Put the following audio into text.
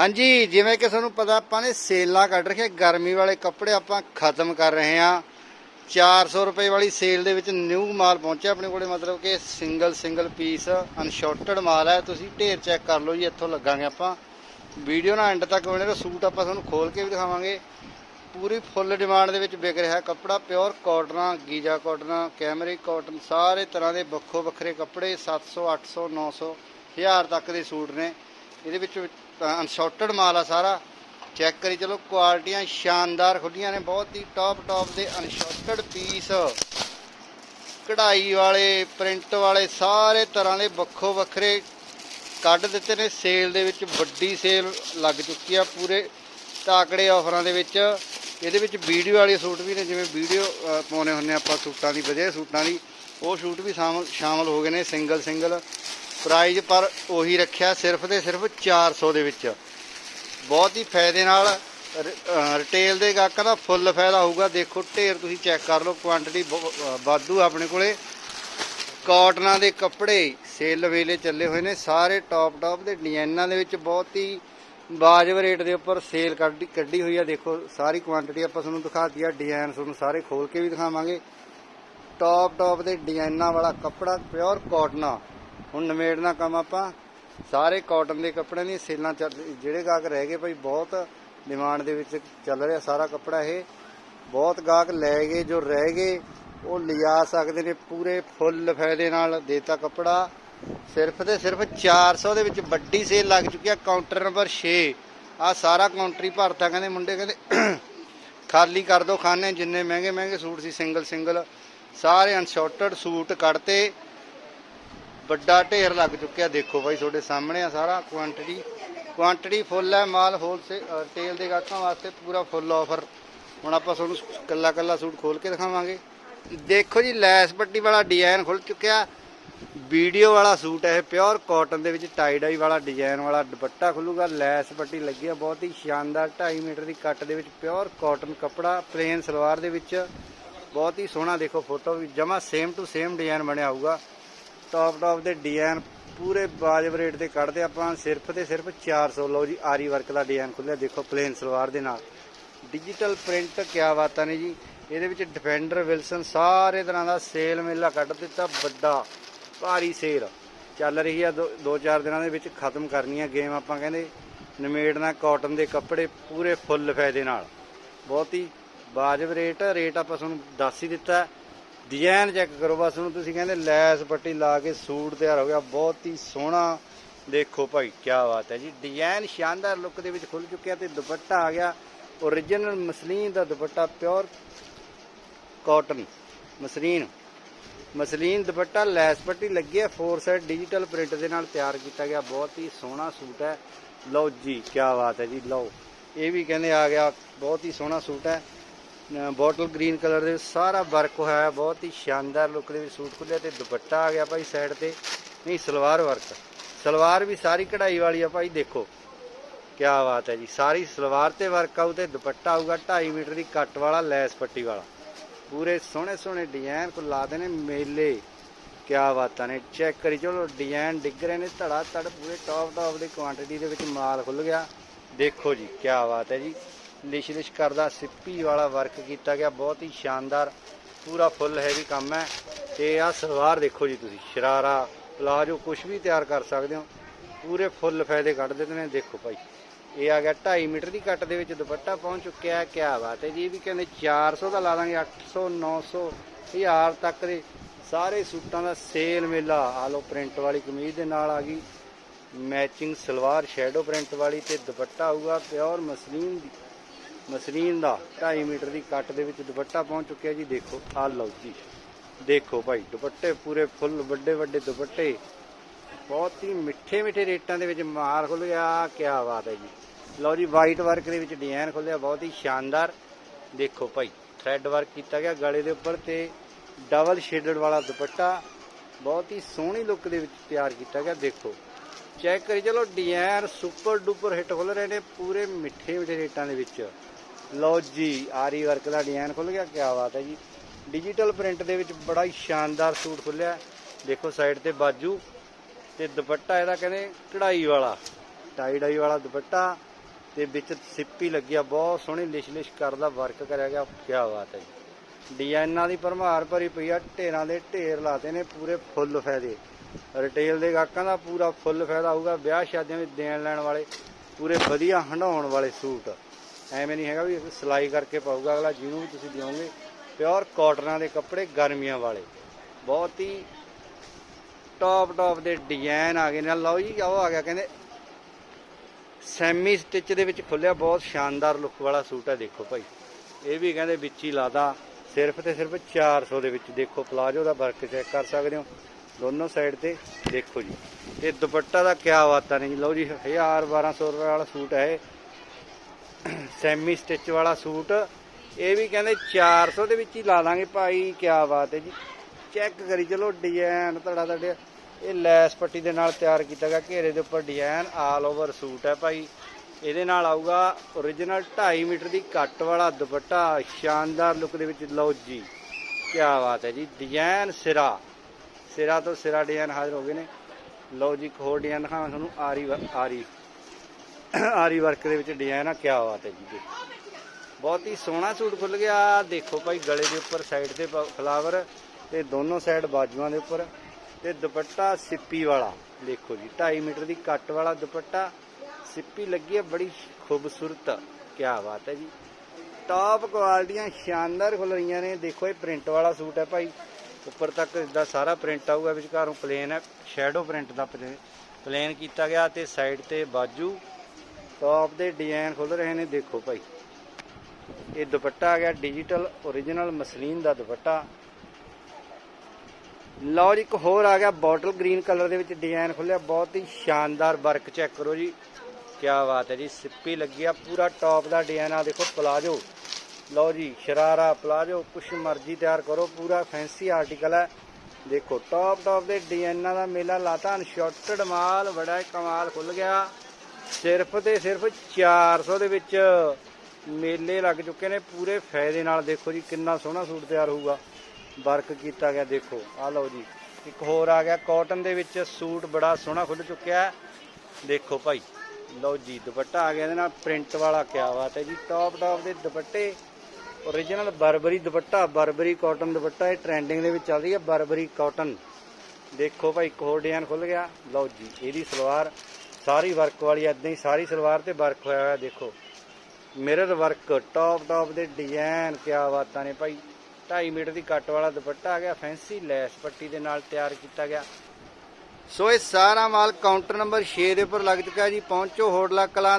ਹਾਂਜੀ, ਜਿਵੇਂ ਕਿ ਤੁਹਾਨੂੰ ਪਤਾ, ਆਪਾਂ ਨੇ ਸੇਲਾਂ ਕੱਢ ਰੱਖਿਆ। ਗਰਮੀ ਵਾਲੇ ਕੱਪੜੇ ਆਪਾਂ ਖਤਮ ਕਰ ਰਹੇ ਹਾਂ। 400 ਰੁਪਏ ਵਾਲੀ ਸੇਲ ਦੇ ਵਿੱਚ ਨਿਊ ਮਾਲ ਪਹੁੰਚਿਆ ਆਪਣੇ ਕੋਲੇ, ਮਤਲਬ ਕਿ ਸਿੰਗਲ ਸਿੰਗਲ ਪੀਸ ਅਨਸ਼ਾਰਟਡ ਮਾਲ ਹੈ। ਤੁਸੀਂ ਢੇਰ ਚੈੱਕ ਕਰ ਲਓ ਜੀ, ਇੱਥੋਂ ਲੱਗਾਂਗੇ ਆਪਾਂ। ਵੀਡੀਓ ਨਾਲ ਐਂਡ ਤੱਕ ਬਣੇ ਰਹੋ, ਸੂਟ ਆਪਾਂ ਤੁਹਾਨੂੰ ਖੋਲ ਕੇ ਵੀ ਦਿਖਾਵਾਂਗੇ। ਪੂਰੀ ਫੁੱਲ ਡਿਮਾਂਡ ਦੇ ਵਿੱਚ ਵਿਕ ਰਿਹਾ ਕੱਪੜਾ pure cotton Giza cotton cambric cotton ਸਾਰੇ ਤਰ੍ਹਾਂ ਦੇ ਵੱਖੋ ਵੱਖਰੇ ਕੱਪੜੇ 700 800 900 1000 ਤੱਕ ਦੇ ਸੂਟ ਨੇ। ਇਹਦੇ ਵਿੱਚ ਅਨਸ਼ਾਰਟਡ ਮਾਲ ਆ ਸਾਰਾ। ਚੈੱਕ ਕਰੀ ਚਲੋ ਕੁਆਲਟੀਆਂ ਸ਼ਾਨਦਾਰ ਖੁੱਲੀਆਂ ਨੇ, ਬਹੁਤ ਹੀ ਟੌਪ ਟੌਪ ਦੇ ਅਨਸ਼ਾਰਟਡ ਪੀਸ ਕਢਾਈ ਵਾਲੇ ਪ੍ਰਿੰਟ ਵਾਲੇ, ਸਾਰੇ ਤਰ੍ਹਾਂ ਦੇ ਵੱਖੋ ਵੱਖਰੇ ਕੱਢ ਦਿੱਤੇ ਨੇ। ਸੇਲ ਦੇ ਵਿੱਚ ਵੱਡੀ ਸੇਲ ਲੱਗ ਚੁੱਕੀ ਆ ਪੂਰੇ ਤਾਕੜੇ ਆਫਰਾਂ ਦੇ ਵਿੱਚ। ਇਹਦੇ ਵਿੱਚ ਵੀਡੀਓ ਵਾਲੇ ਸੂਟ ਵੀ ਨੇ, ਜਿਵੇਂ ਵੀਡੀਓ ਪਾਉਨੇ ਹੁੰਨੇ ਆਪਾਂ ਸੂਟਾਂ ਦੀ ਵਧੀਆ ਸੂਟਾਂ ਦੀ। ਉਹ ਸੂਟ ਵੀ ਸ਼ਾਮਲ ਸ਼ਾਮਲ ਹੋ ਗਏ ਨੇ ਸਿੰਗਲ ਸਿੰਗਲ ਪ੍ਰਾਈਜ਼ ਪਰ ਉਹੀ ਰੱਖਿਆ ਸਿਰਫ ਤੇ ਸਿਰਫ 400 ਦੇ ਵਿੱਚ। ਬਹੁਤ ਹੀ ਫਾਇਦੇ ਨਾਲ ਰਿਟੇਲ ਦੇ ਗਾਹਕਾਂ ਦਾ ਫੁੱਲ ਫਾਇਦਾ ਹੋਊਗਾ। ਦੇਖੋ, ਢੇਰ ਤੁਸੀਂ ਚੈੱਕ ਕਰ ਲਓ ਕੁਆਂਟੀਟੀ ਵਾਧੂ ਆ ਆਪਣੇ ਕੋਲੇ। ਕਾਟਨਾਂ ਦੇ ਕੱਪੜੇ ਸੇਲ ਵੇਲੇ ਚੱਲੇ ਹੋਏ ਨੇ। ਸਾਰੇ ਟੌਪ ਟੌਪ ਦੇ ਡਿਜ਼ਾਈਨਾਂ ਦੇ ਵਿੱਚ ਬਹੁਤ ਹੀ ਵਾਜਬ ਰੇਟ ਦੇ ਉੱਪਰ ਸੇਲ ਕੱਢੀ ਕੱਢੀ ਹੋਈ ਆ। ਦੇਖੋ, ਸਾਰੀ ਕੁਆਂਟੀਟੀ ਆਪਾਂ ਤੁਹਾਨੂੰ ਦਿਖਾਤੀ ਆ ਡਿਜ਼ਾਈਨ ਤੁਹਾਨੂੰ ਸਾਰੇ ਖੋਲ ਕੇ ਵੀ ਦਿਖਾਵਾਂਗੇ। ਟੌਪ ਟੌਪ ਦੇ ਡਿਜ਼ਾਈਨਾਂ ਵਾਲਾ ਕੱਪੜਾ ਪਿਓਰ ਕਾਟਨ ਹੁਣ ਨਵੇੜਨਾ ਕੰਮ ਆਪਾਂ। ਸਾਰੇ ਕਾਟਨ ਦੇ ਕੱਪੜਿਆਂ ਦੀਆਂ ਸੇਲਾਂ ਚੱਲ ਜਿਹੜੇ ਗਾਹਕ ਰਹਿ ਗਏ ਭਾਈ, ਬਹੁਤ ਡਿਮਾਂਡ ਦੇ ਵਿੱਚ ਚੱਲ ਰਿਹਾ ਸਾਰਾ ਕੱਪੜਾ ਇਹ। ਬਹੁਤ ਗਾਹਕ ਲੈ ਗਏ, ਜੋ ਰਹਿ ਗਏ, ਉਹ ਲਿਜਾ ਸਕਦੇ ਨੇ ਪੂਰੇ ਫੁੱਲ ਫਾਇਦੇ ਨਾਲ ਦੇਤਾ ਕੱਪੜਾ। ਸਿਰਫ ਤੇ ਸਿਰਫ 400 ਦੇ ਵਿੱਚ ਵੱਡੀ ਸੇਲ ਲੱਗ ਚੁੱਕੀ ਆ ਕਾਊਂਟਰ ਨੰਬਰ 6 ਆ ਸਾਰਾ ਕਾਊਂਟਰੀ ਭਰਤਾ, ਕਹਿੰਦੇ ਮੁੰਡੇ ਕਹਿੰਦੇ, ਖਾਲੀ ਕਰ ਦੋ ਖਾਨੇ, ਜਿੰਨੇ ਮਹਿੰਗੇ ਮਹਿੰਗੇ ਸੂਟ ਸੀ ਸਿੰਗਲ ਸਿੰਗਲ ਸਾਰੇ ਅਨਸ਼ਾਰਟਡ ਸੂਟ ਕੱਢਤੇ। ਵੱਡਾ ਢੇਰ ਲੱਗ ਚੁੱਕਿਆ, ਦੇਖੋ ਬਾਈ ਤੁਹਾਡੇ ਸਾਹਮਣੇ ਆ ਸਾਰਾ ਕੁਆਂਟੀਟੀ ਕੁਆਂਟੀਟੀ ਫੁੱਲ ਹੈ, ਮਾਲ ਹੋਲਸੇ ਤੇਲ ਦੇ ਗਾਹਕਾਂ ਵਾਸਤੇ ਪੂਰਾ ਫੁੱਲ ਆਫਰ ਹੁਣ ਆਪਾਂ ਤੁਹਾਨੂੰ ਕੱਲਾ ਕੱਲਾ ਸੂਟ ਖੋਲ ਕੇ ਦਿਖਾਵਾਂਗੇ। ਦੇਖੋ ਜੀ, ਲੈਸ ਪੱਟੀ ਵਾਲਾ ਡਿਜ਼ਾਈਨ ਖੁੱਲ ਚੁੱਕਿਆ। ਵੀਡੀਓ ਵਾਲਾ ਸੂਟ ਹੈ ਇਹ ਪਿਓਰ ਕਾਟਨ ਦੇ ਵਿੱਚ ਟਾਈ ਡਾਈ ਵਾਲਾ ਡਿਜ਼ਾਈਨ ਵਾਲਾ ਦੁਪੱਟਾ ਖੁੱਲੂਗਾ ਲੈਸ ਪੱਟੀ ਲੱਗੀ ਆ, ਬਹੁਤ ਹੀ ਸ਼ਾਨਦਾਰ 2.5 ਮੀਟਰ ਦੀ ਕੱਟ ਦੇ ਵਿੱਚ ਪਿਓਰ ਕਾਟਨ ਕੱਪੜਾ ਪਲੇਨ ਸਲਵਾਰ ਦੇ ਵਿੱਚ। ਬਹੁਤ ਹੀ ਸੋਹਣਾ ਦੇਖੋ ਫੋਟੋ ਵੀ, ਜਮਾ ਸੇਮ ਟੂ ਸੇਮ ਡਿਜ਼ਾਈਨ ਬਣਿਆ ਹੋਊਗਾ। ਟੌਪ ਟੌਪ ਦੇ ਡਿਜ਼ਾਈਨ ਪੂਰੇ ਵਾਜਬ ਰੇਟ ਤੇ ਕੱਢਦੇ ਆਪਾਂ ਸਿਰਫ ਤੇ ਸਿਰਫ 400 ਲਓ ਜੀ, ਆਰੀ ਵਰਕ ਦਾ ਡਿਜ਼ਾਈਨ ਖੁੱਲਿਆ। ਦੇਖੋ ਪਲੇਨ ਸਲਵਾਰ ਦੇ ਨਾਲ। ਡਿਜੀਟਲ ਪ੍ਰਿੰਟ ਕਿਆ ਬਾਤਾਂ ਨੇ ਜੀ। ਇਹਦੇ ਵਿੱਚ ਡਿਫੈਂਡਰ ਵਿਲਸਨ ਸਾਰੇ ਤਰ੍ਹਾਂ ਦਾ ਸੇਲ ਮੇਲਾ ਕੱਢ ਦਿੱਤਾ। ਵੱਡਾ, ਭਾਰੀ ਸੇਲ ਚੱਲ ਰਹੀ ਆ ਦੋ- ਦੋ ਚਾਰ ਦਿਨਾਂ ਦੇ ਵਿੱਚ ਖਤਮ ਕਰਨੀ ਆ ਗੇਮ ਆਪਾਂ ਕਹਿੰਦੇ ਨਮੇੜਨਾ ਕਾਟਨ ਦੇ ਕੱਪੜੇ ਪੂਰੇ ਫੁੱਲ ਫਾਇਦੇ ਨਾਲ। ਬਹੁਤ ਹੀ ਵਾਜਬ ਰੇਟ ਰੇਟ ਆਪਾਂ ਤੁਹਾਨੂੰ ਦੱਸ ਹੀ ਦਿੱਤਾ। ਡਿਜ਼ਾਈਨ ਚੈੱਕ ਕਰੋ, ਬਸ ਹੁਣ ਤੁਸੀਂ ਕਹਿੰਦੇ ਲੈਸ ਪੱਟੀ ਲਾ ਕੇ ਸੂਟ ਤਿਆਰ ਹੋ ਗਿਆ, ਬਹੁਤ ਹੀ ਸੋਹਣਾ ਦੇਖੋ ਭਾਈ ਕੀ ਬਾਤ ਹੈ ਜੀ। ਡਿਜ਼ਾਈਨ ਸ਼ਾਨਦਾਰ ਲੁੱਕ ਦੇ ਵਿੱਚ ਖੁੱਲ ਚੁੱਕਿਆ ਤੇ ਦੁਪੱਟਾ ਆ ਗਿਆ। ਓਰੀਜਨਲ ਮਸਲੀਨ ਦਾ dupatta pure cotton muslin. Muslin dupatta, lace ਪੱਟੀ ਲੱਗੀ ਹੈ ਫੋਰ ਸਾਈਡ ਡਿਜੀਟਲ ਪ੍ਰਿੰਟ ਦੇ ਨਾਲ ਤਿਆਰ ਕੀਤਾ ਗਿਆ। ਬਹੁਤ ਹੀ ਸੋਹਣਾ ਸੂਟ ਹੈ। ਲਓ ਜੀ ਕੀ ਬਾਤ ਹੈ ਜੀ, ਲਓ। ਇਹ ਵੀ ਕਹਿੰਦੇ ਆ ਗਿਆ, ਬਹੁਤ ਹੀ ਸੋਹਣਾ ਸੂਟ ਹੈ। ਬੋਟਲ ਗ੍ਰੀਨ ਕਲਰ ਦੇ ਵਿੱਚ ਸਾਰਾ ਵਰਕ ਹੋਇਆ ਹੈ ਬਹੁਤ ਹੀ ਸ਼ਾਨਦਾਰ ਲੁੱਕ ਦੇ ਵਿੱਚ ਸੂਟ ਖੁੱਲਿਆ ਤੇ ਦੁਪੱਟਾ ਆ ਗਿਆ ਭਾਈ ਸਾਈਡ ਤੇ। ਨਹੀਂ, ਸਲਵਾਰ ਵਰਕ ਸਲਵਾਰ ਵੀ ਸਾਰੀ ਕਢਾਈ ਵਾਲੀ ਆ ਭਾਈ, ਦੇਖੋ। ਕੀ ਬਾਤ ਹੈ ਜੀ, ਸਾਰੀ ਸਲਵਾਰ ਤੇ ਵਰਕ ਆਊ ਤੇ ਦੁਪੱਟਾ ਆਊਗਾ 2.5 ਮੀਟਰ ਦੀ ਕੱਟ ਵਾਲਾ, ਲੈਸ ਪੱਟੀ ਵਾਲਾ। ਪੂਰੇ ਸੋਹਣੇ ਸੋਹਣੇ ਡਿਜ਼ਾਈਨ ਕੋ ਲਾ ਨੇ ਮੇਲੇ। ਕੀ ਬਾਤਾਂ ਨੇ ਚੈੱਕ ਕਰੀ, ਚਲੋ ਡਿਜ਼ਾਈਨ ਡਿੱਗ ਰਹੇ ਨੇ ਧੜਾ ਧੜ ਪੂਰੇ ਟੌਪ ਟੌਪ ਦੀ ਕੁਆਂਟੀਟੀ ਦੇ ਵਿੱਚ ਮਾਲ ਖੁੱਲ ਗਿਆ। ਦੇਖੋ ਜੀ ਕੀ ਬਾਤ ਹੈ ਜੀ। ਲਿਸ਼ਲਿਸ਼ ਕਰਦਾ, ਸਿੱਪੀ ਵਾਲਾ ਵਰਕ ਕੀਤਾ ਗਿਆ, ਬਹੁਤ ਹੀ ਸ਼ਾਨਦਾਰ, ਪੂਰਾ ਫੁੱਲ ਹੈਵੀ ਕੰਮ ਹੈ। ਤੇ ਆ ਸਲਵਾਰ ਦੇਖੋ ਜੀ ਤੁਸੀਂ, ਸ਼ਰਾਰਾ, ਪਲਾਜੋ ਕੁਝ ਵੀ ਤਿਆਰ ਕਰ ਸਕਦੇ ਹੋ, ਪੂਰੇ ਫੁੱਲ ਫਾਇਦੇ ਕੱਢ ਦਿੰਦੇ ਨੇ, ਦੇਖੋ ਭਾਈ। ਇਹ ਆ ਗਿਆ 2.5 ਮੀਟਰ ਦੀ ਕੱਟ ਦੇ ਵਿੱਚ ਦੁਪੱਟਾ ਪਹੁੰਚ ਚੁੱਕਿਆ ਹੈ ਕੀ ਬਾਤ ਹੈ ਜੀ, ਇਹ ਵੀ ਕਹਿੰਦੇ 400 ਦਾ ਲਾ ਦਾਂਗੇ 800 900 1000 ਤੱਕ ਦੇ ਸਾਰੇ ਸੂਟਾਂ ਦਾ ਸੇਲ ਮੇਲਾ। ਆ ਲੋ ਪ੍ਰਿੰਟ ਵਾਲੀ ਕਮੀਜ਼ ਦੇ ਨਾਲ ਆ ਗਈ ਮੈਚਿੰਗ ਸਲਵਾਰ ਸ਼ੈਡੋ ਪ੍ਰਿੰਟ ਵਾਲੀ ਤੇ ਦੁਪੱਟਾ ਆਊਗਾ ਪਿਓਰ ਮਸਲੀਨ ਦੀ। ਮਸ਼ਰੀਨ ਦਾ 2.5 ਮੀਟਰ ਦੀ ਕੱਟ ਦੇ ਵਿੱਚ ਦੁਪੱਟਾ ਪਹੁੰਚ ਚੁੱਕਿਆ ਜੀ, ਦੇਖੋ ਆ ਲਓ ਜੀ। ਦੇਖੋ ਭਾਈ, ਦੁਪੱਟੇ ਪੂਰੇ ਫੁੱਲ, ਵੱਡੇ ਵੱਡੇ ਦੁਪੱਟੇ। ਬਹੁਤ ਹੀ ਮਿੱਠੇ ਮਿੱਠੇ ਰੇਟਾਂ ਦੇ ਵਿੱਚ ਮਾਰ ਖੁੱਲ ਗਿਆ ਕੀ ਬਾਤ ਹੈ ਜੀ। ਲਓ ਜੀ ਵਾਈਟ ਵਰਕ ਦੇ ਵਿੱਚ ਡਿਜ਼ਾਈਨ ਖੁੱਲਿਆ ਬਹੁਤ ਹੀ ਸ਼ਾਨਦਾਰ। ਦੇਖੋ ਭਾਈ ਥ੍ਰੈਡ ਵਰਕ ਕੀਤਾ ਗਿਆ ਗਲੇ ਦੇ ਉੱਪਰ ਤੇ ਡਬਲ ਸ਼ੇਡਡ ਵਾਲਾ ਦੁਪੱਟਾ, ਬਹੁਤ ਹੀ ਸੋਹਣੀ ਲੁੱਕ ਦੇ ਵਿੱਚ ਤਿਆਰ ਕੀਤਾ ਗਿਆ, ਦੇਖੋ। ਚੈੱਕ ਕਰੀ, ਚਲੋ ਡਿਜ਼ਾਈਨ ਸੁਪਰ ਡੂਪਰ ਹਿੱਟ ਖੁੱਲ ਰਹੇ ਨੇ, ਪੂਰੇ ਮਿੱਠੇ ਮਿੱਠੇ ਰੇਟਾਂ ਦੇ ਵਿੱਚ। ਲਓ ਜੀ, ਆਰੀ ਵਰਕ ਦਾ ਡਿਜ਼ਾਈਨ ਖੁੱਲ ਗਿਆ, ਕਿਆ ਬਾਤ ਹੈ ਜੀ। ਡਿਜੀਟਲ ਪ੍ਰਿੰਟ ਦੇ ਵਿੱਚ ਬੜਾ ਹੀ ਸ਼ਾਨਦਾਰ ਸੂਟ ਖੁੱਲਿਆ ਦੇਖੋ ਸਾਈਡ ਤੇ ਬਾਜੂ ਤੇ ਦੁਪੱਟਾ ਇਹਦਾ ਕਹਿੰਦੇ ਕਢਾਈ ਵਾਲਾ। ਟਾਈ ਡਾਈ ਵਾਲਾ ਦੁਪੱਟਾ ਤੇ ਵਿੱਚ ਸਿੱਪੀ ਲੱਗਿਆ ਬਹੁਤ ਸੋਹਣੀ ਲਿਸ਼-ਲਿਸ਼ ਕਰਦਾ ਵਰਕ ਕਰਿਆ ਗਿਆ, ਕਿਆ ਬਾਤ ਹੈ ਜੀ। ਡਿਜ਼ਾਈਨਾਂ ਦੀ ਭਰਮਾਰ ਭਰੀ ਪਈ ਆ, ਢੇਰਾਂ ਦੇ ਢੇਰ ਲਾਤੇ ਨੇ ਪੂਰੇ ਫੁੱਲ ਫਾਇਦੇ। ਰਿਟੇਲ ਦੇ ਗਾਹਕਾਂ ਦਾ ਪੂਰਾ ਫੁੱਲ ਫਾਇਦਾ ਹੋਊਗਾ, ਵਿਆਹ ਸ਼ਾਦੀਆਂ ਵਿੱਚ ਦੇਣ ਲੈਣ ਵਾਲੇ, ਪੂਰੇ ਵਧੀਆ ਹੰਡਾਉਣ ਵਾਲੇ ਸੂਟ। ਐਵੇਂ ਨਹੀਂ ਹੈਗਾ ਵੀ ਸਿਲਾਈ ਕਰਕੇ ਪਾਊਗਾ, ਅਗਲਾ ਜਿਹਨੂੰ ਵੀ ਤੁਸੀਂ ਦਿਓਗੇ, ਪਿਓਰ ਕਾਟਨਾਂ ਦੇ ਕੱਪੜੇ ਗਰਮੀਆਂ ਵਾਲੇ। ਬਹੁਤ ਹੀ ਟੌਪ ਟੌਪ ਦੇ ਡਿਜ਼ਾਈਨ ਆ ਗਏ ਨੇ। ਲਓ ਜੀ ਉਹ ਆ ਗਿਆ, ਕਹਿੰਦੇ ਸੈਮੀ ਸਟਿਚ ਦੇ ਵਿੱਚ ਖੁੱਲਿਆ, ਬਹੁਤ ਸ਼ਾਨਦਾਰ ਲੁੱਕ ਵਾਲਾ ਸੂਟ ਹੈ ਦੇਖੋ ਭਾਈ। ਇਹ ਵੀ ਕਹਿੰਦੇ ਵਿੱਚ ਹੀ ਲਾਦਾ, ਸਿਰਫ ਤੇ ਸਿਰਫ 400 ਦੇ ਵਿੱਚ। ਦੇਖੋ, ਪਲਾਜੋ ਦਾ ਵਰਕ ਚੈੱਕ ਕਰ ਸਕਦੇ ਹੋ। ਦੋਨੋਂ ਸਾਈਡ ਤੇ ਦੇਖੋ ਜੀ। ਇਹ ਦੁਪੱਟਾ ਦਾ ਕਿਆ ਬਾਤਾਂ ਨੇ ਜੀ। ਲਓ ਜੀ 1000 1200 ਰੁਪਏ ਵਾਲਾ ਸੂਟ ਹੈ ਇਹ। ਸੈਮੀ ਸਟਿਚ ਵਾਲਾ ਸੂਟ। ਇਹ ਵੀ ਕਹਿੰਦੇ 400 ਦੇ ਵਿੱਚ ਹੀ ਲਾ ਦਾਂਗੇ ਭਾਈ, ਕਿਆ ਬਾਤ ਹੈ ਜੀ। ਚੈੱਕ ਕਰੀ, ਚਲੋ ਡਿਜ਼ਾਈਨ ਤੁਹਾਡਾ ਤੁਹਾਡੇ ਇਹ ਲੈਸ ਪੱਟੀ ਦੇ ਨਾਲ ਤਿਆਰ ਕੀਤਾ ਗਿਆ, ਘੇਰੇ ਦੇ ਉੱਪਰ ਡਿਜ਼ਾਈਨ ਆਲ ਓਵਰ ਸੂਟ ਹੈ ਭਾਈ। ਇਹਦੇ ਨਾਲ ਆਊਗਾ origignal 2.5 ਮੀਟਰ ਦੀ ਕੱਟ ਵਾਲਾ ਦੁਪੱਟਾ, ਸ਼ਾਨਦਾਰ ਲੁੱਕ ਦੇ ਵਿੱਚ, ਲਓ ਜੀ। ਕਿਆ ਬਾਤ ਹੈ ਜੀ ਡਿਜ਼ਾਈਨ ਸਿਰਾ। ਸਿਰਾ ਤੋਂ ਸਿਰਾ ਡਿਜ਼ਾਈਨ ਹਾਜ਼ਰ ਹੋ ਗਏ ਨੇ। ਲਓ ਜੀ, ਇੱਕ ਹੋਰ ਡਿਜ਼ਾਈਨ ਦਿਖਾਵਾਂ ਤੁਹਾਨੂੰ, ਆਰੀ ਵ- ਆਰੀ। ਆਰੀ ਵਰਕ ਦੇ ਵਿੱਚ ਡਿਜ਼ਾਈਨ ਆ, ਕਿਆ ਬਾਤ ਹੈ ਜੀ। ਬਹੁਤ ਹੀ ਸੋਹਣਾ ਸੂਟ ਖੁੱਲ ਗਿਆ। ਦੇਖੋ ਭਾਈ, ਗਲੇ ਦੇ ਉੱਪਰ ਸਾਈਡ ਤੇ ਫਲਾਵਰ ਤੇ ਦੋਨੋਂ ਸਾਈਡ ਬਾਜੂਆਂ ਦੇ ਉੱਪਰ ਤੇ ਦੁਪੱਟਾ ਸਿੱਪੀ ਵਾਲਾ। ਦੇਖੋ ਜੀ 2.5 ਮੀਟਰ ਦੀ ਕੱਟ ਵਾਲਾ ਦੁਪੱਟਾ। ਸਿੱਪੀ ਲੱਗੀ ਹੈ ਬੜੀ ਖੂਬਸੂਰਤ। ਕਿਆ ਬਾਤ ਹੈ ਜੀ। ਟਾਪ ਕੁਆਲਟੀਆਂ ਸ਼ਾਨਦਾਰ ਖੁੱਲ ਰਹੀਆਂ ਨੇ। ਦੇਖੋ, ਇਹ ਪ੍ਰਿੰਟ ਵਾਲਾ ਸੂਟ ਹੈ ਭਾਈ। ਉੱਪਰ ਤੱਕ ਇਦਾਂ ਸਾਰਾ ਪ੍ਰਿੰਟ ਆਊਗਾ ਵਿਚਕਾਰੋਂ ਪਲੇਨ ਹੈ। ਸ਼ੈਡੋ ਪ੍ਰਿੰਟ ਦਾ ਪਲੇਨ ਕੀਤਾ ਗਿਆ ਤੇ ਸਾਈਡ ਤੇ ਬਾਜੂ ਟਾਪ ਦੇ ਡਿਜ਼ਾਈਨ ਖੁੱਲ ਰਹੇ ਨੇ, ਦੇਖੋ ਭਾਈ। ਇਹ ਦੁਪੱਟਾ ਆ ਗਿਆ ਡਿਜੀਟਲ origignal ਮਸਲੀਨ ਦਾ ਦੁਪੱਟਾ। ਲਓ ਜੀ, ਇੱਕ ਹੋਰ ਆ ਗਿਆ ਬੋਟਲ ਗ੍ਰੀਨ ਕਲਰ ਦੇ ਵਿੱਚ ਡਿਜ਼ਾਈਨ ਖੁੱਲਿਆ ਬਹੁਤ ਹੀ ਸ਼ਾਨਦਾਰ ਵਰਕ ਚੈੱਕ ਕਰੋ ਜੀ। ਕੀ ਬਾਤ ਹੈ ਜੀ, ਸਿੱਪੀ ਲੱਗੀ ਆ, ਪੂਰਾ ਟੌਪ ਦਾ ਡਿਜ਼ਾਈਨ ਆ, ਦੇਖੋ ਪਲਾਜੋ ਲਓ ਜੀ, ਸ਼ਰਾਰਾ ਪਲਾਜੋ ਕੁਛ ਮਰਜ਼ੀ ਤਿਆਰ ਕਰੋ, ਪੂਰਾ ਫੈਂਸੀ ਆਰਟੀਕਲ ਹੈ। ਦੇਖੋ ਟੌਪ ਟੌਪ ਦੇ ਡਿਜ਼ਾਈਨਾਂ ਦਾ ਮੇਲਾ ਲਾਤਾ ਅਨਸ਼ਾਰਟਡ ਮਾਲ, ਬੜਾ ਹੀ ਕਮਾਲ ਖੁੱਲ ਗਿਆ। ਸਿਰਫ ਤੇ ਸਿਰਫ 400 ਦੇ ਵਿੱਚ ਮੇਲੇ ਲੱਗ ਚੁੱਕੇ ਨੇ। ਪੂਰੇ ਫਾਇਦੇ ਨਾਲ ਦੇਖੋ ਜੀ, ਕਿੰਨਾ ਸੋਹਣਾ ਸੂਟ ਤਿਆਰ ਹੋਊਗਾ। ਵਰਕ ਕੀਤਾ ਗਿਆ, ਦੇਖੋ। ਆ ਲਓ ਜੀ, ਇੱਕ ਹੋਰ ਆ ਗਿਆ। ਕਾਟਨ ਦੇ ਵਿੱਚ ਸੂਟ ਬੜਾ ਸੋਹਣਾ ਖੁੱਲ ਚੁੱਕਿਆ ਦੇਖੋ ਭਾਈ, ਲਓ ਜੀ, ਦੁਪੱਟਾ ਆ ਗਿਆ ਇਹਦੇ ਨਾਲ। ਪ੍ਰਿੰਟ ਵਾਲਾ ਕਿਆ ਬਾਤ ਹੈ ਜੀ ਟੌਪ ਟੌਪ ਦੇ ਦੁਪੱਟੇ। Origignal Burberry dupatta, Burberry cotton dupatta, ਇਹ ਟ੍ਰੈਂਡਿੰਗ ਦੇ ਵਿੱਚ ਚੱਲ ਰਹੀ ਹੈ, ਬਰਬਰੀ ਕਾਟਨ। ਦੇਖੋ ਭਾਈ, ਇੱਕ ਹੋਰ ਡਿਜ਼ਾਈਨ ਖੁੱਲ ਗਿਆ। ਲਓ ਜੀ, ਇਹਦੀ ਸਲਵਾਰ। ਸਾਰੀ ਵਰਕ ਵਾਲੀ ਐਦਾਂ ਹੀ, ਸਾਰੀ ਸਲਵਾਰ ਤੇ ਵਰਕ ਹੋਇਆ ਹੋਇਆ, ਦੇਖੋ। ਮਿਰਰ ਵਰਕ ਟੌਪ ਟੌਪ ਦੇ ਡਿਜ਼ਾਈਨ ਕਿਆ ਬਾਤਾਂ ਨੇ ਭਾਈ। 2.5 ਮੀਟਰ ਦੀ ਕੱਟ ਵਾਲਾ ਦੁਪੱਟਾ ਆ ਗਿਆ ਫੈਂਸੀ ਲੈਸ ਪੱਟੀ ਦੇ ਨਾਲ ਤਿਆਰ ਕੀਤਾ ਗਿਆ। ਸੋ ਇਹ ਸਾਰਾ ਮਾਲ ਕਾਊਂਟਰ ਨੰਬਰ 6 ਦੇ ਉੱਪਰ ਲੱਗ ਚੁੱਕਾ ਜੀ। ਪਹੁੰਚੋ ਹੋਟਲਾ ਕਲਾਂ